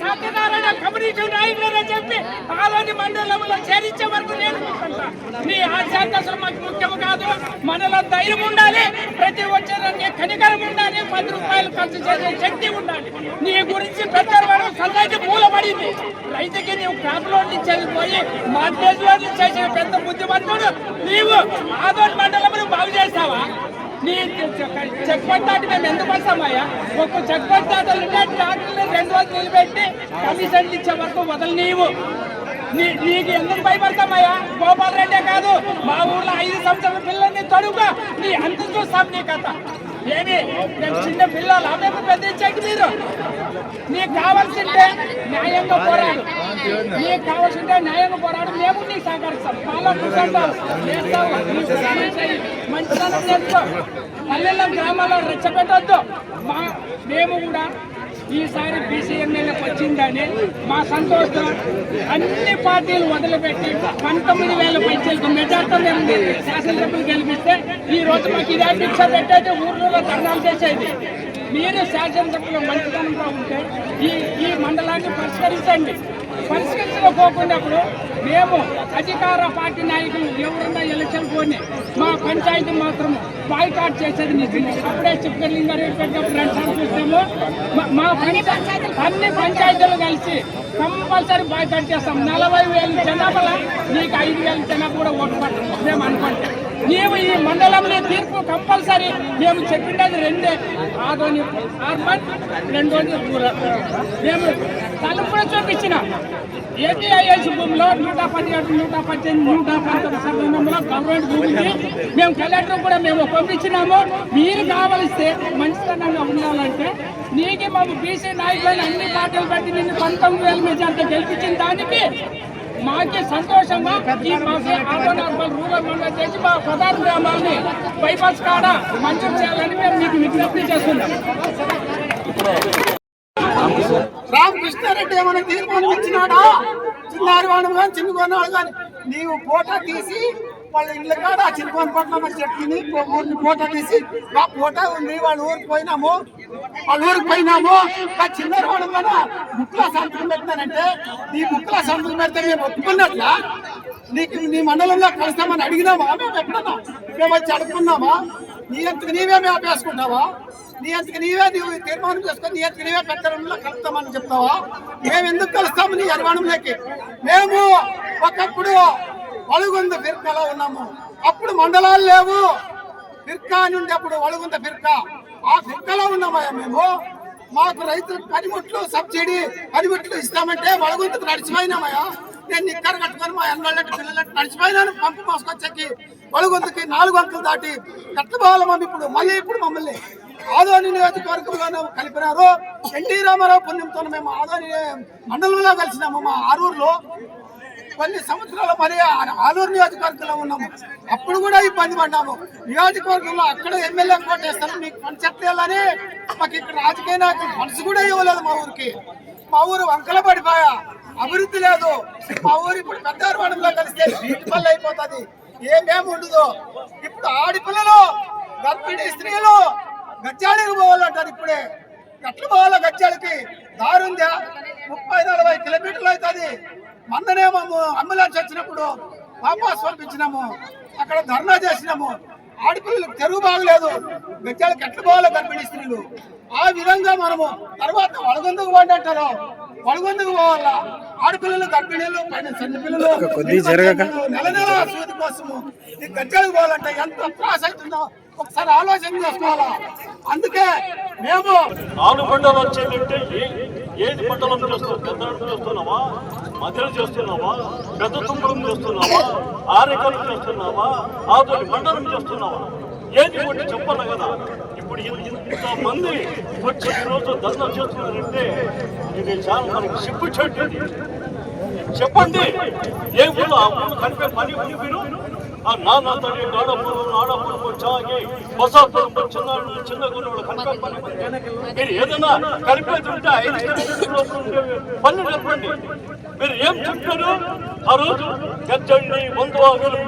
Satyanarayana community నాయకులనే చెప్పి ఆలోని మండలంలో చేరించే వరకు నేను. నీ ఆశాంతసులు మాకు ముఖ్యం కాదు. మనలో ధైర్యం ఉండాలి. ప్రతి వచ్చేదానికి కనికరం ఉండాలి. పది రూపాయలు ఖర్చు చేసే శక్తి ఉండాలి. నీ గురించి పెద్దవాడు సొసైటీ మూలపడింది రైతుకి నీవు క్రాప్లో ఇచ్చేది పోయి మార్కెట్లో చేసిన పెద్ద బుద్ధిమంతుడు. నీవు ఆదోని మండలం బాగు చేస్తావా? నీ చెక్ పోస్ట్ దాటి మేము ఎందుకు వస్తామయ్యా ఒక చెక్ పోస్ట్ దాటలు ట్రాక్టర్లు రెండు రోజులు నిలబెట్టి కమిషన్ ఇచ్చే వరకు వదలు నీవు నీ నీకు ఎందుకు భయపడతామయ్యా గోపాల్ రెడ్డే కాదు మా ఊర్లో ఐదు సంవత్సరాల పిల్లల్ని తడుగా. నీ అంత చూస్తాం నీ కథ. ఏమి? నేను చిన్న పిల్లలు మేము పెద్ద ఇచ్చేకి మీరు. నీకు కావాల్సింటే న్యాయంగా పోరాడు. నీకు కావాల్సింటే న్యాయంగా పోరాడు. మేము నీకు సహకరిస్తాం. మాలో కూర్చుంటాం గ్రామాల్లో రెచ్చగొట్టొద్దు. మా మేము కూడా ఈసారి బీసీ ఎమ్మెల్యేకి వచ్చిందని మా సంతోషం. అన్ని పార్టీలు వదిలిపెట్టి పంతొమ్మిది వేల పైసలకు మెజార్టీ మేము శాసనసభ్యులు గెలిపిస్తే ఈ రోజు మాకు ఇదే భిక్ష పెట్టేది ఊర్లలో ధర్నాలు చేసేది. మీరు శాసనసభ్యులు మంచితనంగా ఉంటే ఈ ఈ మండలాన్ని పరిష్కరించండి. పరిష్కరించకపోకున్నప్పుడు మేము అధికార పార్టీ నాయకులు ఎవరన్నా ఎలక్షన్ పోని మా పంచాయతీ మాత్రం బాయ్కాట్ చేసేది నిజమే అప్పుడే చిక్కలింగారెడ్డి పెట్టినప్పుడు రెండు సార్లు చూసాము మా- మా పంచాయతీ అన్ని పంచాయతీలు కలిసి కంపల్సరీ బాయ్కట్ చేస్తాం. నలభై వేలు జనాభా నీకు ఐదు వేలు జనాభా కూడా ఓటు పట్టడం మేము అనుకుంటాం. నీవు ఈ మండలంలో తీర్పు కంపల్సరీ మేము చెప్పిండేది రెండే. ఆదోని అర్బన్ రెండోది మేము తలుపు కూడా చూపించిన ఏటీఐఎస్ భూమిలో నూట పదిహేడు నూట పద్దెనిమిది నూట పంతొమ్మిది సర్వనంలో గవర్నమెంట్ భూమికి మేము కలెక్టర్ కూడా మేము పంపించినాము. మీరు కావలిస్తే మంచితనంగా ఉండాలంటే నీకు మాకు బీసీ నాయకులను అన్ని పార్టీలు పెట్టి నిన్ను పంతొమ్మిది వేల మెజార్టీ గెలిపించిన దానికి మాకే సంతోషంగా ఈ మాసే రూరల్ మండలం చేసి మా ప్రధాన గ్రామాలని బైపాస్ కాడ మంజూరు చేయాలని మేము మీకు విజ్ఞప్తి చేస్తున్నాం. రామకృష్ణారెడ్డి ఏమైనా తీర్మానం ఇచ్చినాడా చిన్నారి వాడు కానీ చిన్న కొన్నాడు కానీ నీవు ఫోటో తీసి వాళ్ళ ఇళ్ళ కాడ చిన్న చిన్నకోని పట్ల చెట్టుని ఊరిని ఫోటో తీసి మా ఫోటో ఉంది వాళ్ళ ఊరికి పోయినాము. పలువురు పోయినాము. ఆ చిన్న వాడు కదా సంతకం పెడతానంటే నీ ముక్కుల సంతకం పెడితే మేము ఒప్పుకున్నట్లా? నీకు నీ మండలంలో కలుస్తామని అడిగినామా మేము ఎప్పుడన్నా? మేము వచ్చి అడుగుకున్నామా నీ అంతకు నీవే మేము ఆపేసుకుంటావా నీ అంతకు నీవే నీవు తీర్మానం చేసుకొని నీ అంతకు నీవే పెద్దలంలో కలుపుతామని చెప్తావా? మేము ఎందుకు కలుస్తాము నీ అరిమానంలోకి మేము ఒకప్పుడు వలుగుంద ఫిర్కాలో ఉన్నాము. అప్పుడు మండలాలు లేవు. ఫిర్కా అని ఉండే అప్పుడు వలుగుంద ఫిర్కా. ఆ దగ్గరలో ఉన్నామయ్యా మేము. మాకు రైతులకు పనిముట్లు సబ్సిడీ పనిముట్లు ఇస్తామంటే వడగొంతుకు నడిచిపోయినామయ్యా. నేను నిక్కర కట్టుకొని మా ఎన్నోళ్ళకి పిల్లలకి నడిచిపోయినాను. పంపు మోసుకొచ్చాకి వడగొంతుకి నాలుగు అంకులు దాటి కట్టుకోవాలి మమ్మీ ఇప్పుడు మళ్ళీ ఇప్పుడు మమ్మల్ని ఆదోని నియోజకవర్గంలో కలిపినారు. ఎన్టీ రామారావు పుణ్యంతో మేము ఆదోని మండలంలో కలిసినాము మా ఆరూరులో. కొన్ని సంవత్సరాలు మరి ఆ- ఆలూరు నియోజకవర్గంలో ఉన్నాము. అప్పుడు కూడా ఇబ్బంది పడ్డాము. నియోజకవర్గంలో అక్కడ ఎమ్మెల్యే కోటేస్తారు మీకు పని చెప్పాలని మాకు ఇక్కడ రాజకీయ నాయకులు మనసు కూడా ఇవ్వలేదు మా ఊరికి. మా ఊరు వంకల పడిపోయా. అభివృద్ధి లేదు. మా ఊరు ఇప్పుడు పెద్దారవాడంలో కలిస్తే బీటి పళ్ళు అయిపోతుంది. ఏమేమి ఉండదు. ఇప్పుడు ఆడిపిల్లలు గర్భిణీ స్త్రీలు గజ్జాడికి పోవాలంటారు ఇప్పుడే. ఎట్లా పోవాలో గజ్జాలకి దారుందా? ముప్పై నలభై కిలోమీటర్లు అవుతుంది. మొన్ననే మేము అంబులెన్స్ వచ్చినప్పుడు వాపస్ పంపించినాము. అక్కడ ధర్నా చేసినాము. ఆడపిల్లలకు తెరువు బాగలేదు. గజ్జాలకు ఎట్లా పోవాలో గర్భిణీ స్త్రీలు ఆ విధంగా మనము తర్వాత వడగొందుకు పోండి అంటారు. వడగొందుకు పోవాలా? ఆడపిల్లలు గర్భిణీలు పైన చిన్న పిల్లలు నెల నెల సూది కోసము ఈ గజ్జాలకు పోవాలంటే ఎంత త్రాస అవుతుందో ఒకసారి ఆలోచన చేసుకోవాలా? అందుకే మేము నాలుగు వచ్చేదంటే ఏది మండలం చేస్తున్నావు? పెద్దాడు చేస్తున్నావా? మధ్యలో చేస్తున్నావా? పెద్ద తుంపరం చేస్తున్నావా? ఆరేకలు చేస్తున్నావా? ఆదోని మండలం చేస్తున్నావా? ఏది ఒకటి చెప్పాలి కదా? ఇప్పుడు ఇంతమంది వచ్చి ఈరోజు ధర్నా చేస్తున్నారంటే ఇది చాలా మనకి సిగ్గు చెట్టు చెప్పండి. ఏ ఊళ్ళో ఆ ఊళ్ళో కలిపే పని ఉంది మీరు? ఆ నాన్న తడి నాడపురం నాడపురం వచ్చాగి బసాపురం చిన్న చిన్న మీరు ఏదైనా కలిపేది ఉంటే ఐదు కిలోమీటర్ల చెప్పండి. మీరు ఏం చెప్పారు? ఆ రోజు గజ్జండి వందవాగులు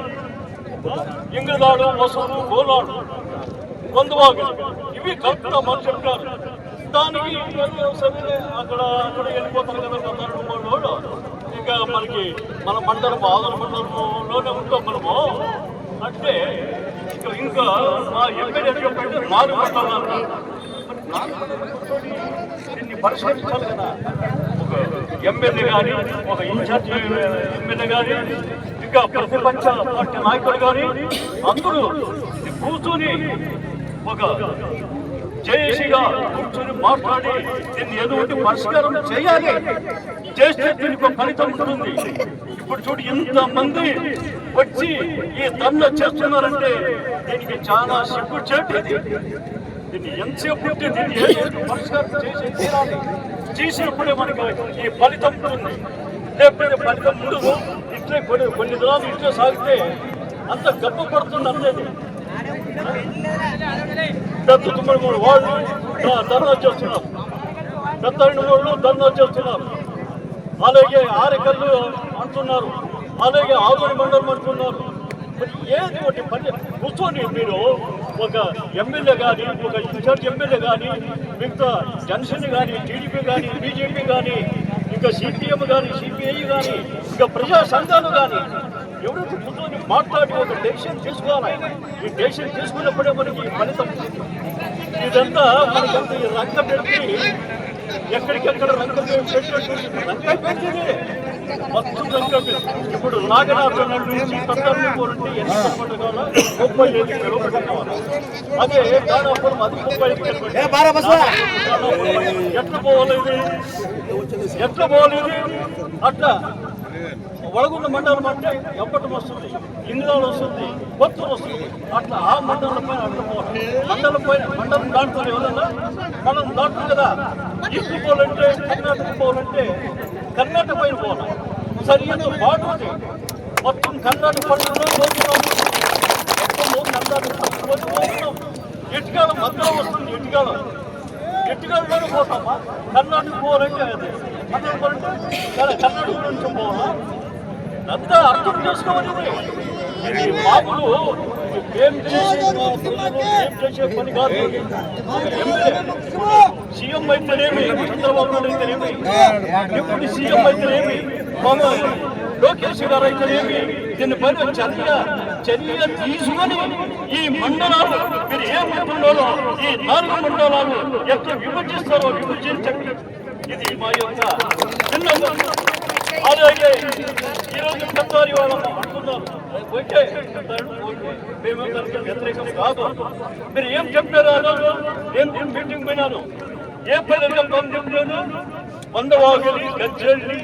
ఇంగదాడు వసూలు గోలాడు వందవాగులు. ఇవి కలుపుతామని చెప్పారు. దానికి ఏదో సరే అక్కడ అక్కడ వెళ్ళిపోతారు కదా వాళ్ళు వాడు ఇంకా మనకి మన మండలం ఆదర మండలంలోనే ఉంటాం మనము. అంటే ఇంకా ఇంకా మా ఎమ్మెల్యే చెప్పండి నాలుగు మండలాలు అన్నారు. దీన్ని పరిష్కరించాలి కదా. ఒక ఎమ్మెల్యే కానీ ఒక ఇన్ఛార్జ్ ఎమ్మెల్యే కానీ ఇంకా ప్రతిపక్ష పార్టీ నాయకులు కానీ అందరూ కూర్చొని ఒక జేఏసీగా కూర్చొని మాట్లాడి దీన్ని ఏదో పరిష్కారం చేయాలి. చేస్తే దీనికి ఫలితం ఉంటుంది. ఇప్పుడు చూడు ఇంత మంది వచ్చి ఈ దండ చేస్తున్నారంటే దీనికి చాలా సిగ్గు చేటి దీన్ని ఎంతసేపు ఉంటే దీన్ని ఏదో పరిష్కారం చేసి తీరాలి? చేసినప్పుడే మనకి ఈ ఫలితం ఉంటుంది. లేకపోతే ఫలితం ఉండదు. ఇట్లే కొన్ని కొన్ని దినాలు ఇట్లే సాగితే అంత గప్ప పడుతుంది అనేది పెద్ద తుమ్మడి మూడు వాళ్ళు ధర్నా చేస్తున్నారు. పెద్ద రెండు వాళ్ళు ధర్నా చేస్తున్నారు. అలాగే ఆరకల్లు అంటున్నారు. అలాగే ఆదూరి మండలం అంటున్నారు. మరి ఏది ఒకటి పని కూర్చొని మీరు ఒక ఎమ్మెల్యే కానీ ఒక ఇన్ఛార్జ్ ఎమ్మెల్యే కానీ మిగతా జనసేన కానీ టీడీపీ కానీ బీజేపీ కానీ ఇంకా సిపిఎం కానీ సిపిఐ కానీ ఇంకా ప్రజా సంఘాలు కానీ ఎవరైతే కూర్చొని మాట్లాడి ఒక డెసిషన్ తీసుకోవాలి. ఈ డెసిషన్ తీసుకున్నప్పుడే మనకి ఫలితం ఇదంతా మనకంత ఈ రంగం పెట్టి ఎక్కడికెక్కడ. ఇప్పుడు నాగనాథన్ నుంచి పోలంటే ఎన్ని కిలోమీటర్లు కావాలా? ముప్పై ఐదు కిలోమీటర్లు అదే దాదాపురం అది ముప్పై ఐదు కిలోమీటర్లు ఎట్లా పోవాలి? ఎట్లా పోవాలి? అట్లా వడగుండ మండలం అంటే ఎప్పటం వస్తుంది? ఇంగ్లాండ్ వస్తుంది కొత్తూరు వస్తుంది. అట్లా ఆ మండలం పైన అట్లా మండలం పైన మండలం దాటుతుంది ఎవరన్నా? మనం దాటుతుంది కదా. ఈస్ట్ పోవాలంటే? కర్ణాటక పోవాలంటే కర్ణాటక పైన పోవాలి. సరిగ్గా బాటు మొత్తం కర్ణాటక పండుగ పోతున్నాం. ఎటుకాలం మధ్యలో వస్తుంది ఎటుకాలం ఎట్టుగాడిలోనే పోతామా? కర్ణాటక పోవాలంటే అది. అక్కడ పోవాలంటే కర్ణాటక నుంచి పోవాలా? అంతా అర్థం చేసుకోవాలి. మామూలు ఏం చేసే పని కాదు. సీఎం అయితేనేమి చంద్రబాబు నాయుడు అయితేనేమి డిప్యూటీ సీఎం అయితేనేమి మన లోకేష్ గారు అయితేనేమి దీనిపైన చర్య చర్య తీసుకొని ఈ మండలాలు మీరు ఏ మండలాలు ఈ నాలుగు మండలాలు ఎట్లా విభజిస్తారో విభజించండి. ఇది మా యొక్క చిన్న అలాగే ఈరోజు పెద్దారి వాళ్ళు ఓకే మేము వ్యతిరేకం కాదు మీరు ఏం చెప్పారు నేను ఏం మీటింగ్ పోయినాను ఏ పని చెప్పాను చెప్పాను వంద వాగలి గజ్జల్లి